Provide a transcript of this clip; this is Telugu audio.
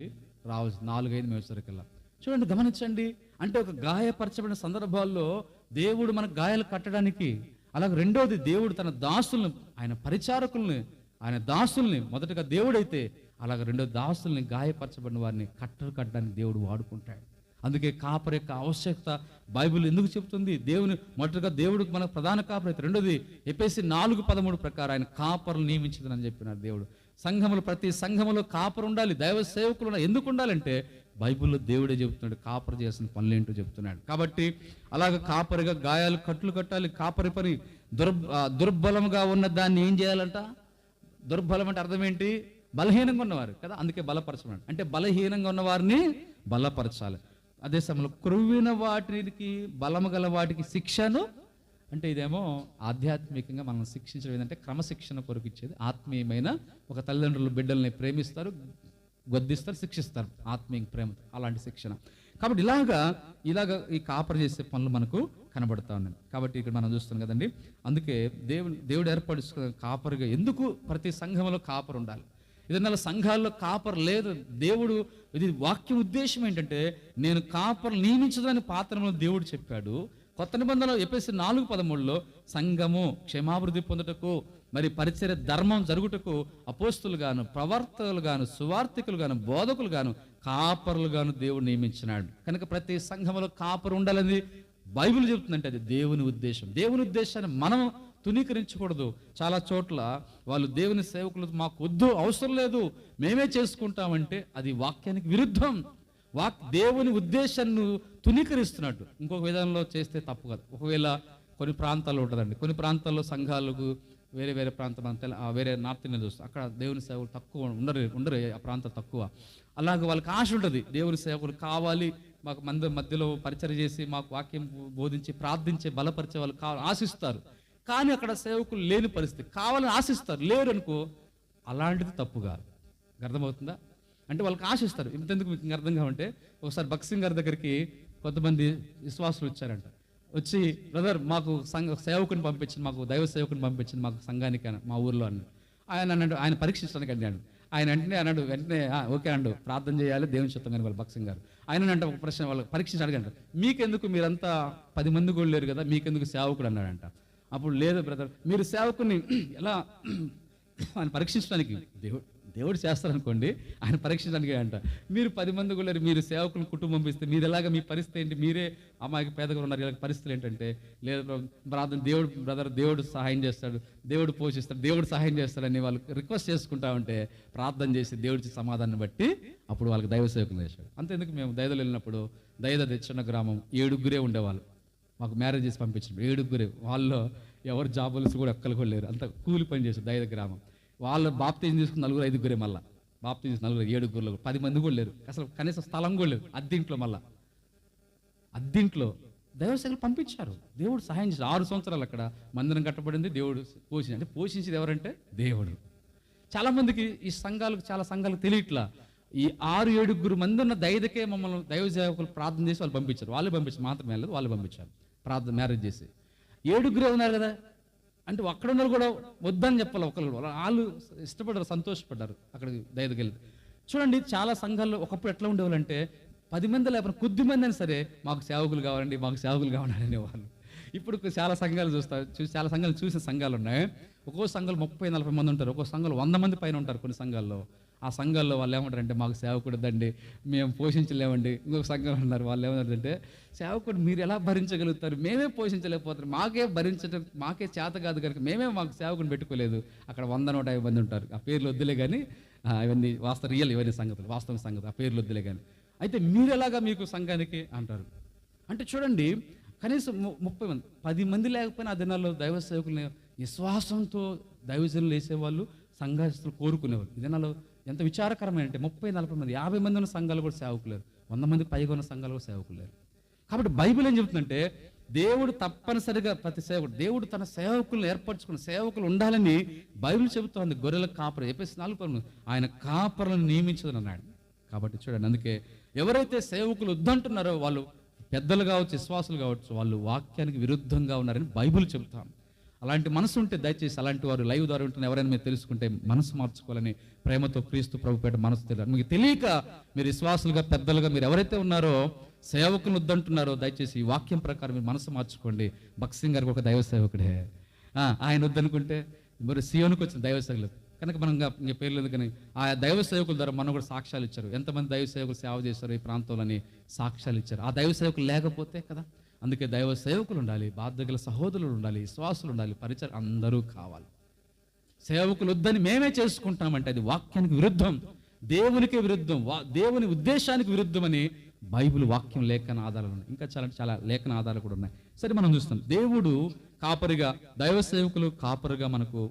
రావచ్చు నాలుగైదు మేసరికల్లా చూడండి గమనించండి. అంటే ఒక గాయపరచబడిన సందర్భాల్లో దేవుడు మన గాయాలు కట్టడానికి అలాగే రెండోది దేవుడు తన దాసుల్ని ఆయన పరిచారకుల్ని ఆయన దాసుల్ని మొదటగా దేవుడైతే అలాగే రెండో దాసుల్ని గాయపరచబడిన వారిని కట్టలు కట్టడానికి దేవుడు వాడుకుంటాడు. అందుకే కాపరి యొక్క ఆవశ్యకత బైబిల్ ఎందుకు చెప్తుంది దేవుని మొదటగా దేవుడు మన ప్రధాన కాపరి అయితే రెండోది ఎపేసి నాలుగు పదమూడు ప్రకారం ఆయన కాపర్లు నియమించదని చెప్పినాడు దేవుడు. సంఘములు ప్రతి సంఘములో కాపరు ఉండాలి దైవ సేవకులు ఉండాలి. ఎందుకు ఉండాలంటే బైబిల్లో దేవుడే చెబుతున్నాడు కాపరు చేసిన పనులేంటో చెప్తున్నాడు కాబట్టి అలాగ కాపరిగా గాయాలు కట్లు కట్టాలి. కాపరి పని దుర్ దుర్బలంగా ఉన్న దాన్ని ఏం చేయాలంట? దుర్బలం అంటే అర్థం ఏంటి? బలహీనంగా ఉన్నవారు కదా అందుకే బలపరచమని అంటే బలహీనంగా ఉన్న వారిని బలపరచాలి. అదే సమయంలో క్రొవ్విన వాటికి బలము గల వాటికి శిక్షను అంటే ఇదేమో ఆధ్యాత్మికంగా మనం శిక్షించడం ఏంటంటే క్రమశిక్షణ కొరకు ఇచ్చేది. ఆత్మీయమైన ఒక తల్లిదండ్రులు బిడ్డల్ని ప్రేమిస్తారు గద్దిస్తారు శిక్షిస్తారు. ఆత్మీయ ప్రేమతో అలాంటి శిక్షణ. కాబట్టి ఇలాగా ఇలాగ ఈ కాపర చేసే పనులు మనకు కనబడతా ఉన్నాయి. కాబట్టి ఇక్కడ మనం చూస్తాం కదండి. అందుకే దేవుడు దేవుడు ఏర్పడుచుకున్న కాపరిగా ఎందుకు ప్రతి సంఘంలో కాపర్ ఉండాలి? ఏదైనా సంఘాల్లో కాపర్ లేదు. దేవుడు ఇది వాక్య ఉద్దేశం ఏంటంటే నేను కాపర్ నియమించదని పాత్రలో దేవుడు చెప్పాడు. కొత్త నిబంధనలో చెప్పేసి నాలుగు పదమూడులో సంఘము క్షేమాభివృద్ధి పొందుటకు మరి పరిచయ ధర్మం జరుగుటకు అపోస్తులు గాను ప్రవర్తకులు గాను సువార్థికులు గాను బోధకులు గాను కాపరులు గాను దేవుడు నియమించినాడు. కనుక ప్రతి సంఘములో కాపరు ఉండాలని బైబిల్ చెబుతుందంటే అది దేవుని ఉద్దేశం. దేవుని ఉద్దేశాన్ని మనం తునీకరించకూడదు చాలా చోట్ల వాళ్ళు దేవుని సేవకులు మాకు వద్దు అవసరం లేదు మేమే చేసుకుంటామంటే అది వాక్యానికి విరుద్ధం. వాక్ దేవుని ఉద్దేశాన్ని తునీకరిస్తున్నట్టు ఇంకొక విధానంలో చేస్తే తప్పు కదా. ఒకవేళ కొన్ని ప్రాంతాల్లో ఉంటుందండి. కొన్ని ప్రాంతాల్లో సంఘాలకు వేరే వేరే ప్రాంతం మన వేరే నార్త్ ఇండియా చూస్తాం అక్కడ దేవుని సేవలు తక్కువ ఉండరు ఉండరు. ఆ ప్రాంతం తక్కువ. అలాగే వాళ్ళకి ఆశ ఉంటుంది. దేవుని సేవకులు కావాలి మాకు మంది మధ్యలో పరిచయం చేసి మాకు వాక్యం బోధించి ప్రార్థించే బలపరిచే వాళ్ళు కావాలి ఆశిస్తారు. కానీ అక్కడ సేవకులు లేని పరిస్థితి. కావాలని ఆశిస్తారు. లేరు అనుకో అలాంటిది తప్పు కాదు. అర్థమవుతుందా? అంటే వాళ్ళకి ఆశిస్తారు ఇంతెందుకు మీకు అర్థం కావంటే ఒకసారి భక్సింగ్ గారి దగ్గరికి కొంతమంది విశ్వాసులు వచ్చారంట. వచ్చి బ్రదర్ మాకు సంఘ సేవకుని పంపించింది మాకు దైవ సేవకుని పంపించింది మాకు సంఘానికి మా ఊర్లో అన్న ఆయన అన్నాడు ఆయన పరీక్షించడానికి అడిగాడు. ఆయన వెంటనే అన్నాడు వెంటనే ఓకే అండు ప్రార్థన చేయాలి దేవుని చిత్తం కానీ వాళ్ళు భక్సింగ్ గారు. ఆయన అంటే ఒక ప్రశ్న వాళ్ళు పరీక్షించి అడగండి మీకెందుకు మీరంతా పది మంది కూడా లేరు కదా మీకెందుకు సేవకుడు అన్నాడంట. అప్పుడు లేదు బ్రదర్ మీరు సేవకుని ఎలా ఆయన పరీక్షించడానికి దేవుడు దేవుడు చేస్తారనుకోండి ఆయన పరీక్షించడానికి అంట. మీరు పది మంది కూడా లేరు, మీరు సేవకులు కుటుంబం ఇస్తే మీరు ఎలాగ మీ పరిస్థితి ఏంటి? మీరే అమ్మాయికి పేదగా ఉన్నారు ఇలాగ పరిస్థితులు ఏంటంటే లేదు బ్రదర్, దేవుడు బ్రదర్ దేవుడు సహాయం చేస్తాడు దేవుడు పోషిస్తాడు దేవుడు సహాయం చేస్తాడని వాళ్ళు రిక్వెస్ట్ చేసుకుంటా ఉంటే ప్రార్థన చేసి దేవుడి సమాధానం బట్టి అప్పుడు వాళ్ళకి దైవ సేవకులు చేశాడు అంతేందుకు మేము దైదలు వెళ్ళినప్పుడు దైద తెచ్చిన గ్రామం ఏడుగురే ఉండేవాళ్ళు. మాకు మ్యారేజ్ చేసి పంపించారు ఏడుగురే. వాళ్ళు ఎవరు జాబులు కూడా ఒక్కరు కూడా లేరు. అంత కూలి పని చేశారు దైద గ్రామం. వాళ్ళు బాప్తీజం తీసుకున్న నలుగురు ఐదుగురే మళ్ళా. బాప్తీజం తీసుకున్న నలుగురు ఏడుగురులో పది మంది కూడా లేరు. అసలు కనీసం స్థలం కూడా లేదు అద్దీంట్లో మళ్ళా. అద్దీంట్లో దైవసేవలు పంపించారు. దేవుడు సహాయం చేశారు. ఆరు సంవత్సరాలు అక్కడ మందిరం కట్టబడింది. దేవుడు పోషించి అంటే పోషించేది ఎవరంటే దేవుడు. చాలా మందికి ఈ సంఘాలకు చాలా సంఘాలకు తెలియట్లా. ఈ ఆరు ఏడుగురు మంది ఉన్న దైదకే మమ్మల్ని దైవ సేవకులు ప్రార్థన చేసి వాళ్ళు పంపించారు. వాళ్ళు పంపించారు. మాత్రమే లేదు వాళ్ళు పంపించారు. ప్రార్థన మ్యారేజ్ చేసి. ఏడుగురే ఉన్నారు కదా. అంటే అక్కడ ఉన్నారు కూడా వద్దని చెప్పాలి ఒకళ్ళు వాళ్ళు ఇష్టపడ్డారు సంతోషపడ్డారు అక్కడికి దైదకి చూడండి చాలా సంఘాల్లో ఒకప్పుడు ఎట్లా ఉండేవాళ్ళంటే పది మంది లేకపోతే కొద్ది మంది అయినా సరే మాకు సేవకులు కావాలండి మాకు సేవకులు కావాలని అనేవాళ్ళు. ఇప్పుడు చాలా సంఘాలు చూస్తా చూసి చాలా సంఘాలు చూసిన సంఘాలు ఉన్నాయి. ఒక్కో సంఘాలు ముప్పై నలభై మంది ఉంటారు ఒక్కో సంఘాలు వంద మంది పైన ఉంటారు కొన్ని సంఘాల్లో. ఆ సంఘాల్లో వాళ్ళు ఏమంటారంటే మాకు సేవకుడదండి మేము పోషించలేమండి. ఇంకొక సంఘం అన్నారు వాళ్ళు ఏమన్నారంటే సేవకుడు మీరు ఎలా భరించగలుగుతారు? మేమే పోషించలేకపోతారు మాకే భరించడం మాకే చేత కాదు కనుక మేమే మాకు సేవకుని పెట్టుకోలేదు. అక్కడ వంద నూట యాభై మంది ఉంటారు. ఆ పేర్లు వద్దులే కానీ ఇవన్నీ వాస్తవ రియల్ ఇవన్నీ సంగతులు వాస్తవ సంగతి ఆ పేర్లు వద్దులే కానీ. అయితే మీరు ఎలాగా మీకు సంఘానికి? అంటారు. అంటే చూడండి కనీసం ముప్పై మంది పది మంది లేకపోయినా ఆ దినాల్లో దైవ సేవకులు విశ్వాసంతో దైవజనులు వేసేవాళ్ళు సంఘాస్తులు కోరుకునేవాళ్ళు. దినాల్లో ఎంత విచారకరమైన అంటే ముప్పై నలభై మంది యాభై మంది ఉన్న సంఘాలు కూడా సేవకులు లేరు వంద మంది పైగా ఉన్న సంఘాలు కూడా సేవకులు లేరు కాబట్టి బైబిల్ ఏం చెబుతుందంటే దేవుడు తప్పనిసరిగా ప్రతి సేవకుడు దేవుడు తన సేవకులను ఏర్పరచుకున్న సేవకులు ఉండాలని బైబిల్ చెబుతోంది. గొర్రెల కాపరు చెప్పేసి నాలుగు పనులు. ఆయన కాపరులను నియమించదని అన్నాడు. కాబట్టి చూడండి అందుకే ఎవరైతే సేవకులు వద్దంటున్నారో వాళ్ళు పెద్దలు కావచ్చు విశ్వాసులు కావచ్చు వాళ్ళు వాక్యానికి విరుద్ధంగా ఉన్నారని బైబిల్ చెబుతాం అలాంటి మనసు ఉంటే దయచేసి అలాంటి వారు లైవ్ ద్వారా ఉంటున్న ఎవరైనా మీరు తెలుసుకుంటే మనసు మార్చుకోవాలని ప్రేమతో క్రీస్తు ప్రభుపేట మనసు తెలియాలి మీకు తెలియక మీరు విశ్వాసులుగా పెద్దలుగా మీరు ఎవరైతే ఉన్నారో సేవకులు వద్దంటున్నారో దయచేసి ఈ వాక్యం ప్రకారం మీరు మనసు మార్చుకోండి. భక్సింగ్ గారికి ఒక దైవ సేవకుడే. ఆయన వద్దనుకుంటే మరి సీఎంకి వచ్చిన దైవ సేవకులు. కనుక మనం ఇంకా ఇంకా పేర్లు ఎందుకని ఆ దైవ సేవకుల ద్వారా మనం కూడా సాక్ష్యాలు ఇచ్చారు. ఎంతమంది దైవ సేవకులు సేవ చేశారు ఈ ప్రాంతంలోని సాక్ష్యాలు ఇచ్చారు. ఆ దైవ సేవకులు లేకపోతే కదా అందుకే దైవ సేవకులు ఉండాలి బాధ్యతల సహోదరులు ఉండాలి విశ్వాసులు ఉండాలి పరిచయం అందరూ కావాలి. సేవకులు వద్దని మేమే చేసుకుంటామంటే అది వాక్యానికి విరుద్ధం. దేవునికి విరుద్ధం వా- దేవుని ఉద్దేశానికి విరుద్ధమని బైబిల్ వాక్యం లేఖన ఆధారాలు ఉన్నాయి. ఇంకా చాలా చాలా లేఖన ఆధారాలు కూడా ఉన్నాయి. సరే మనం చూస్తాం. దేవుడు కాపరిగా దైవ సేవకులు కాపరిగా మనకు